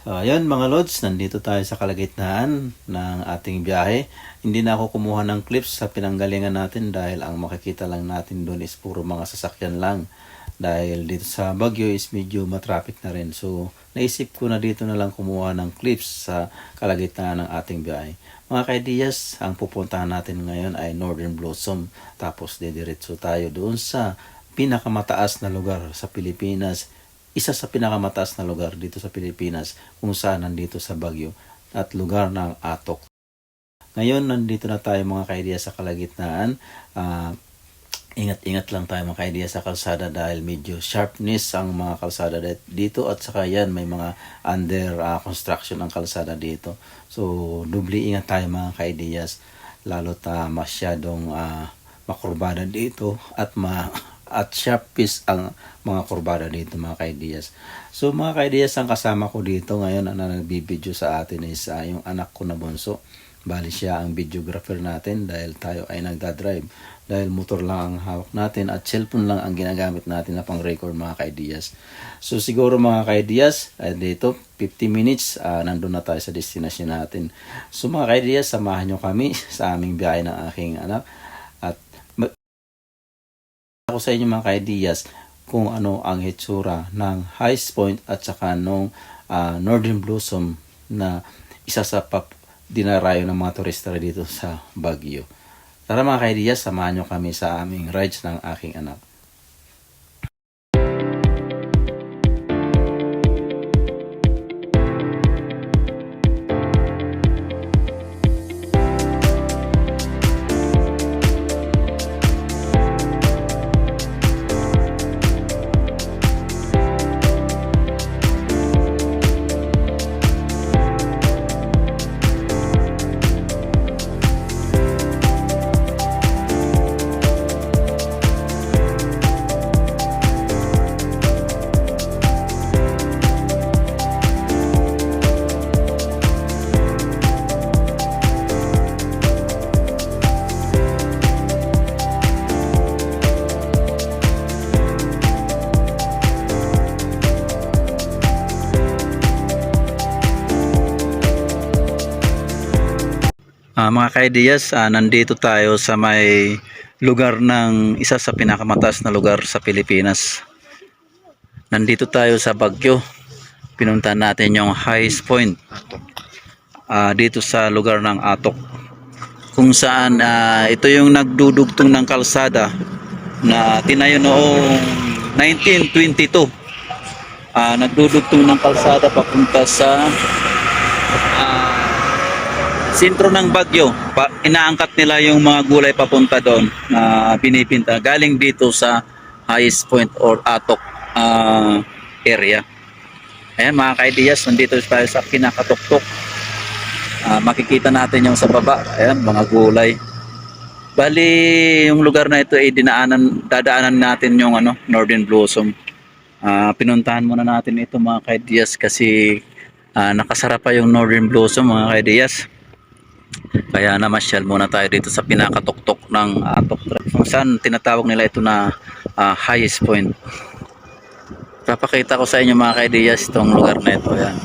So, ayun mga lods, nandito tayo sa kalagitnaan ng ating biyahe. Hindi na ako kumuha ng clips sa pinanggalingan natin dahil ang makikita lang natin doon is puro mga sasakyan lang. Dahil dito sa Baguio is medyo matraffic na rin. So, naisip ko na dito na lang kumuha ng clips sa kalagitnaan ng ating biyahe. Mga kaidiyas, ang pupuntahan natin ngayon ay Northern Blossom. Tapos didiretso tayo doon sa pinakamataas na lugar sa Pilipinas isa sa pinakamataas na lugar dito sa Pilipinas kung saan nandito sa Baguio at lugar ng Atok. Ngayon, nandito na tayo mga kaidiya sa kalagitnaan. Ah, ingat-ingat lang tayo mga kaidiya sa kalsada dahil medyo sharpness ang mga kalsada dit- dito at saka yan may mga under ah, construction ang kalsada dito. So, dubli ingat tayo mga kaidiyas lalo ta masyadong ah, makurbada dito at ma at sharpest ang mga kurbada dito mga kaidiyas. So mga kaidiyas, ang kasama ko dito ngayon na nagbibideo sa atin is ah, yung anak ko na bunso. Bali siya ang videographer natin dahil tayo ay nagdadrive. Dahil motor lang ang hawak natin at cellphone lang ang ginagamit natin na pang record mga kaidiyas. So siguro mga kaidiyas, ay dito 50 minutes ah, nandun na tayo sa destination natin. So mga kaidiyas, samahan nyo kami sa aming biyahe ng aking anak. Ako sa inyo mga kaidiyas kung ano ang hitsura ng Highest Point at saka nung ah, Northern Blossom na isa sa pap dinarayo ng mga turista dito sa Baguio. Tara mga kaidiyas, samahan nyo kami sa aming rides ng aking anak. Ah, mga kaidiyas, ah, nandito tayo sa may lugar ng isa sa pinakamataas na lugar sa Pilipinas. Nandito tayo sa Baguio. Pinuntahan natin yung highest point ah, dito sa lugar ng Atok. Kung saan ah, ito yung nagdudugtong ng kalsada na tinayo noong 1922. Ah, nagdudugtong ng kalsada papunta sa ah, sentro ng Bagyo, pa, inaangkat nila yung mga gulay papunta doon na binibinta galing dito sa highest point or atok ah, area. Ayan mga kaidiyas, nandito tayo sa pinakatuktok. Ah, makikita natin yung sa baba, ayan mga gulay. Bali, yung lugar na ito ay dinaanan, dadaanan natin yung ano, Northern Blossom. Ah, pinuntahan muna natin ito mga kaidiyas kasi ah, nakasara pa yung Northern Blossom mga kaidiyas. Kaya namasyal muna tayo dito sa pinakatuktok ng Atok Drive. Kung saan tinatawag nila ito na ah, highest point. Papakita ko sa inyo mga kaidiyas itong lugar na ito. Yan.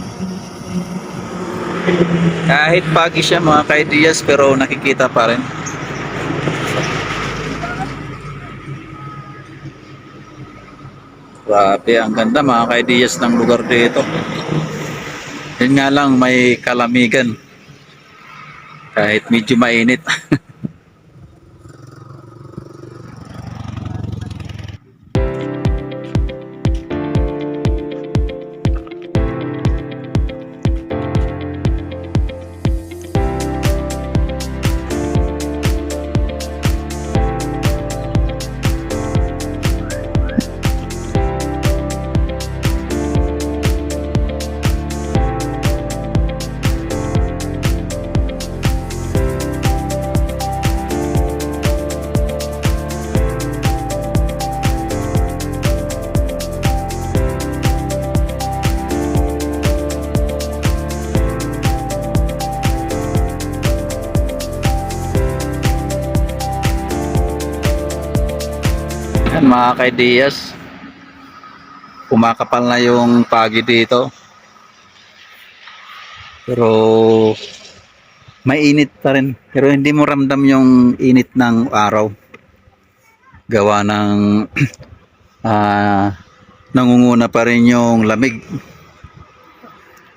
Kahit pagi siya mga kaidiyas pero nakikita pa rin. Grabe, ang ganda mga kaidiyas ng lugar dito. Yun nga lang may kalamigan kahit medyo mainit. Yan mga kaidiyas. Kumakapal na yung pagi dito. Pero mainit pa rin. Pero hindi mo ramdam yung init ng araw. Gawa ng ah nangunguna pa rin yung lamig.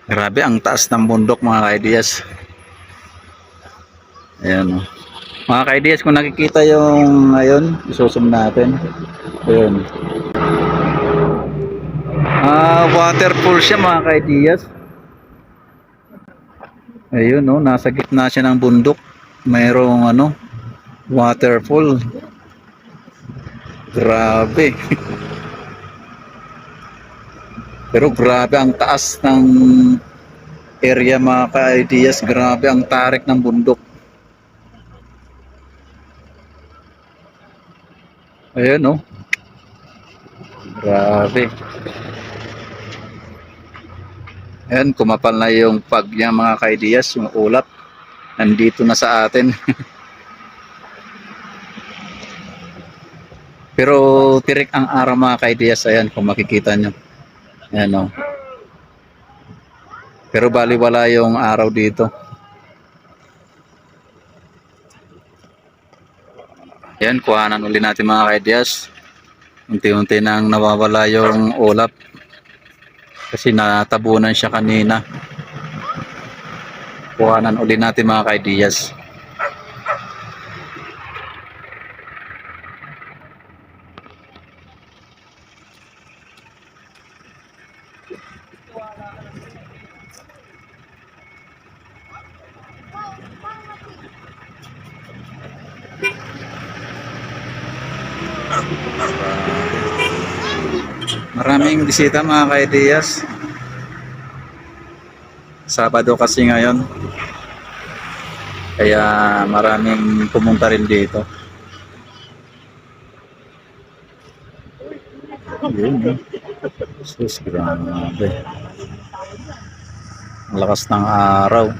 Grabe, ang taas ng bundok mga ka-ideas. Ayan. oh. Mga ka-ideas, kung nakikita yung ngayon, isusum natin. Ayan. Ah, waterfall siya mga ka-ideas. Ayun, no, nasa gitna siya ng bundok. Mayroong ano, waterfall. Grabe. Pero grabe ang taas ng area mga ka-ideas. Grabe ang tarik ng bundok. Ayan, no. Grabe. Ayan, kumapal na yung pag niya mga ka-ideas, yung ulap. Nandito na sa atin. Pero tirik ang araw mga ka-ideas. Ayan, kung makikita nyo. Ayan, o. Pero baliwala yung araw dito. Ayan, kuhanan uli natin mga ka-ideas. Unti-unti nang nawawala yung ulap. Kasi natabunan siya kanina. Kuhanan uli natin mga ka-ideas. Maraming bisita mga ka-ideas. Sabado kasi ngayon. Kaya maraming pumunta rin dito. Yun. Sus, grabe. Ang lakas ng araw.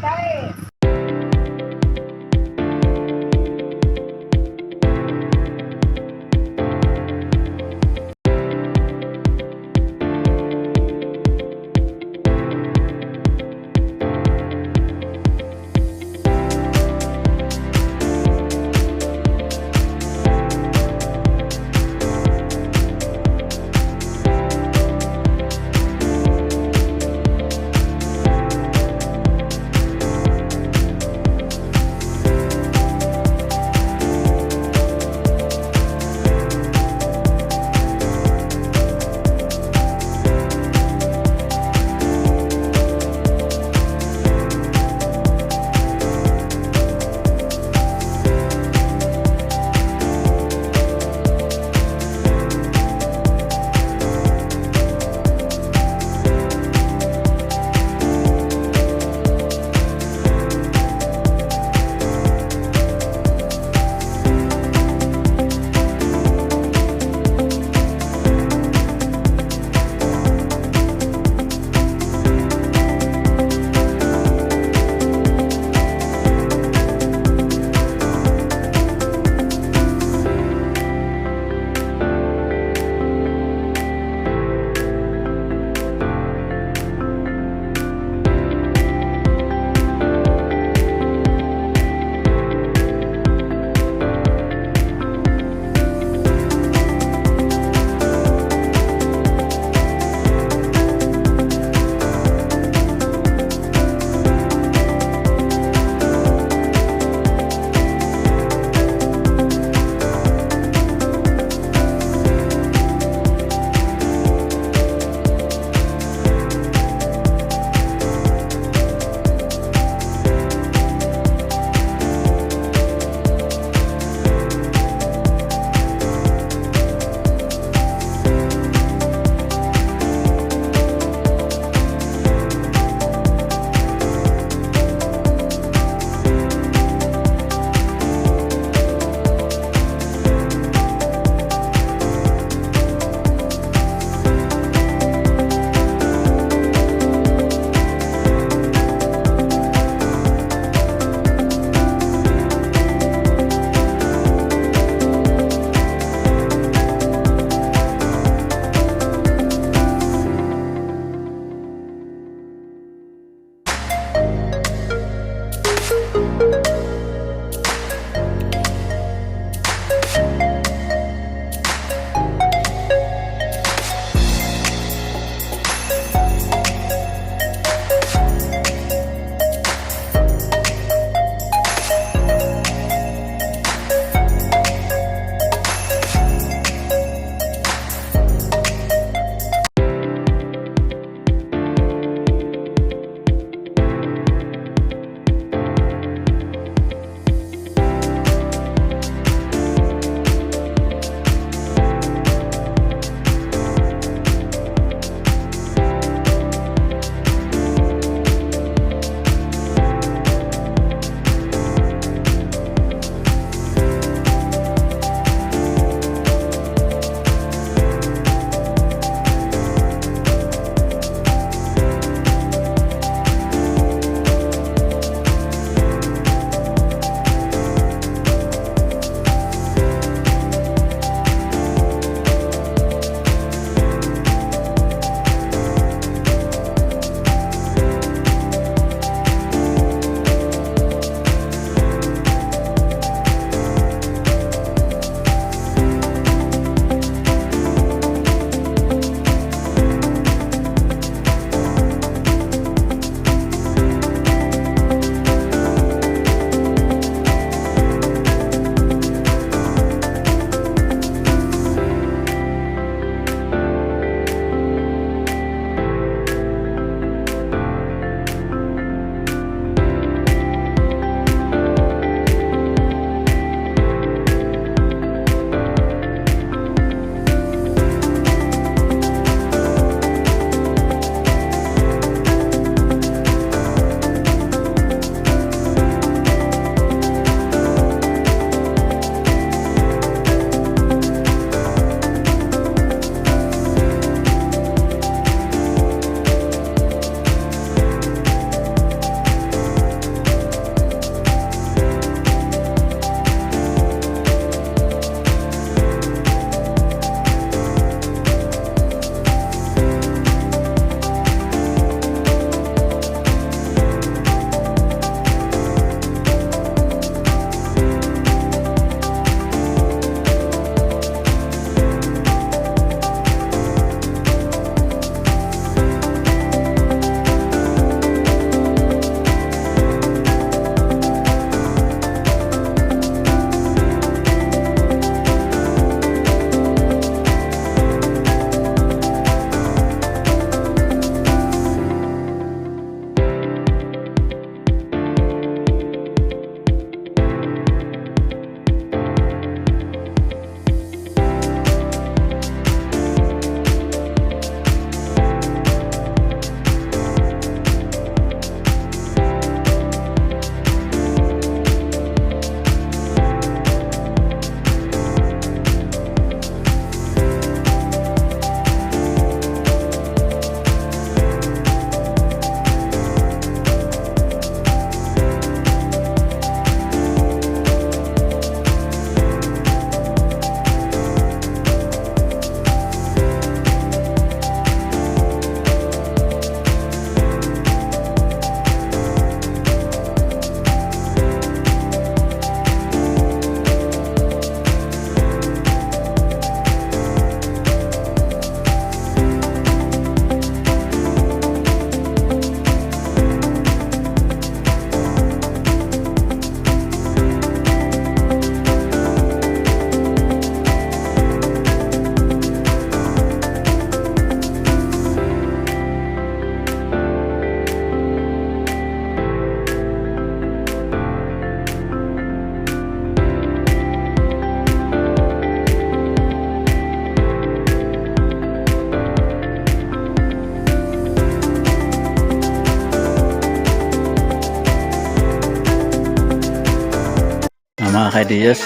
Ideas.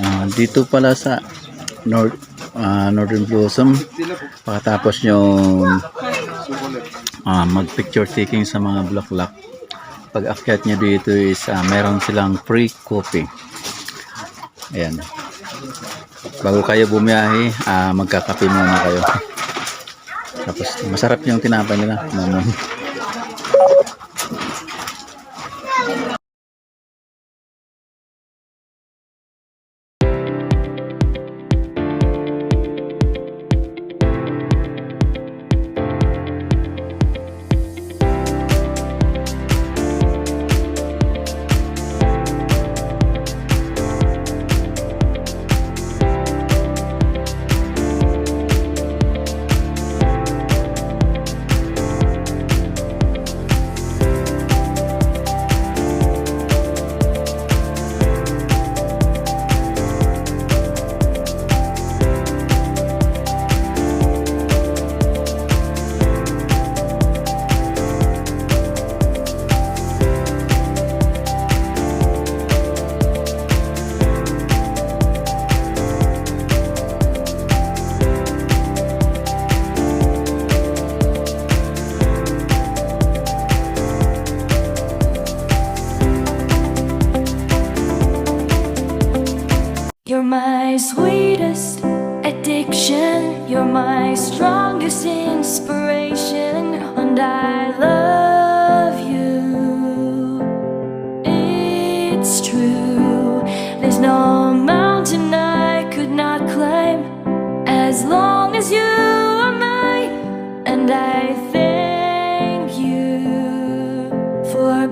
Ah, dito pala sa North ah, Northern Blossom. Pagkatapos yung ah, mag picture taking sa mga bulaklak pag akyat nyo dito is ah, meron silang free coffee. Ayan. Bago kayo bumiyahe ah, magkakape muna kayo. Tapos masarap yung tinapay nila mamon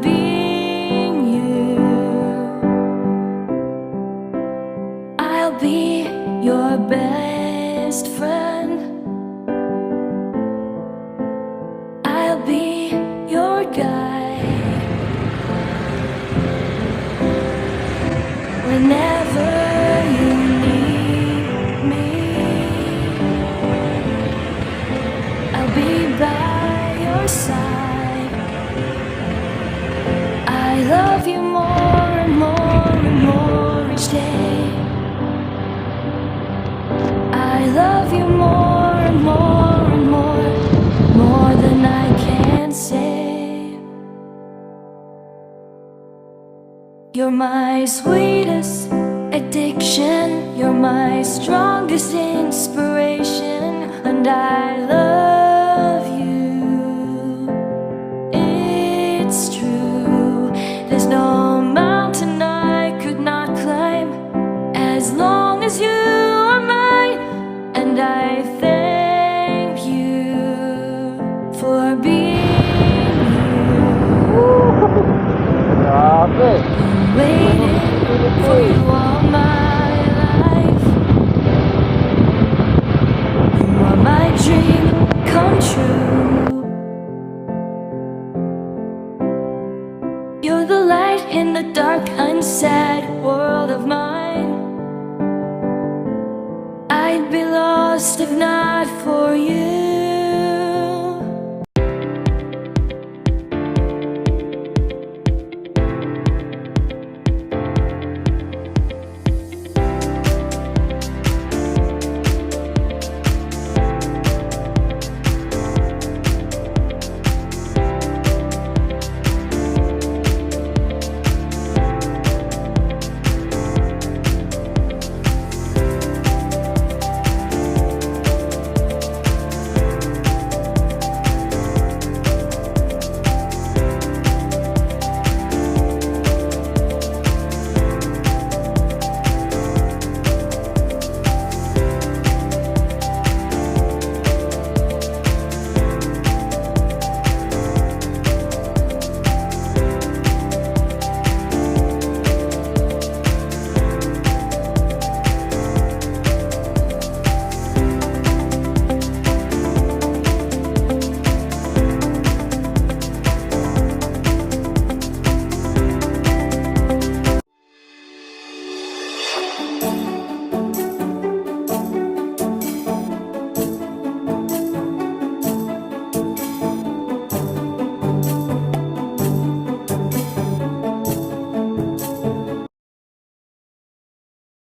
be love you more and more and more, more than I can say. You're my sweetest addiction, you're my strongest inspiration, and I love